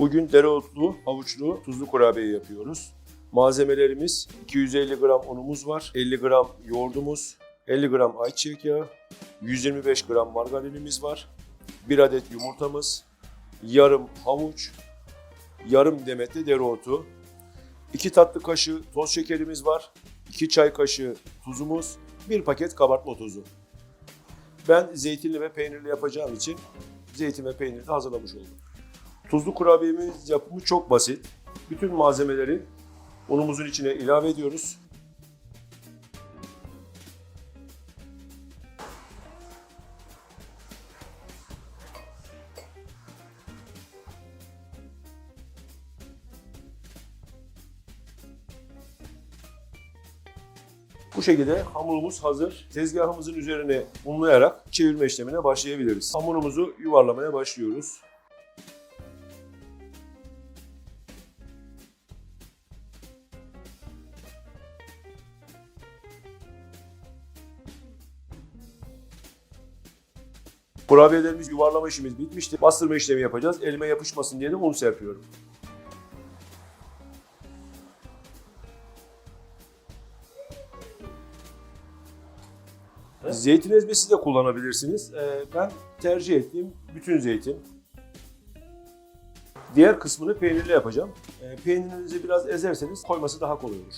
Bugün dereotlu, havuçlu, tuzlu kurabiye yapıyoruz. Malzemelerimiz 250 gram unumuz var, 50 gram yoğurdumuz, 50 gram ayçiçek yağı, 125 gram margarinimiz var, 1 adet yumurtamız, yarım havuç, yarım demet de dereotu, 2 tatlı kaşığı toz şekerimiz var, 2 çay kaşığı tuzumuz, 1 paket kabartma tozu. Ben zeytinli ve peynirli yapacağım için zeytin ve peyniri de hazırlamış oldum. Tuzlu kurabiyemiz yapımı çok basit. Bütün malzemeleri unumuzun içine ilave ediyoruz. Bu şekilde hamurumuz hazır. Tezgahımızın üzerine unlayarak çevirme işlemine başlayabiliriz. Hamurumuzu yuvarlamaya başlıyoruz. Kurabiyelerimiz yuvarlama işimiz bitmişti. Bastırma işlemi yapacağız. Elime yapışmasın diye de un serpiyorum. Zeytin ezmesi de kullanabilirsiniz. Ee, ben tercih ettiğim bütün zeytin. Diğer kısmını peynirle yapacağım. Ee, Peynirinizi biraz ezerseniz koyması daha kolay olur.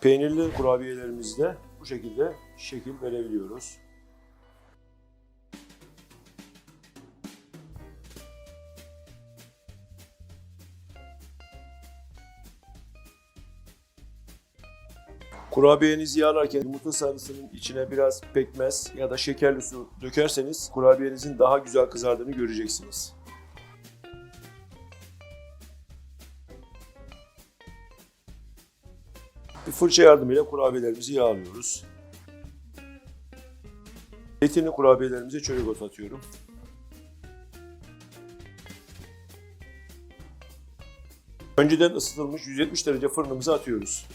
Peynirli kurabiyelerimizde bu şekilde şekil verebiliyoruz. Kurabiyenizi yağlarken yumurta sarısının içine biraz pekmez ya da şekerli su dökerseniz kurabiyenizin daha güzel kızardığını göreceksiniz. Bir fırça yardımıyla kurabiyelerimizi yağlıyoruz. Zeytinli kurabiyelerimize çörek otu atıyorum. Önceden ısıtılmış 170 derece fırınımıza atıyoruz.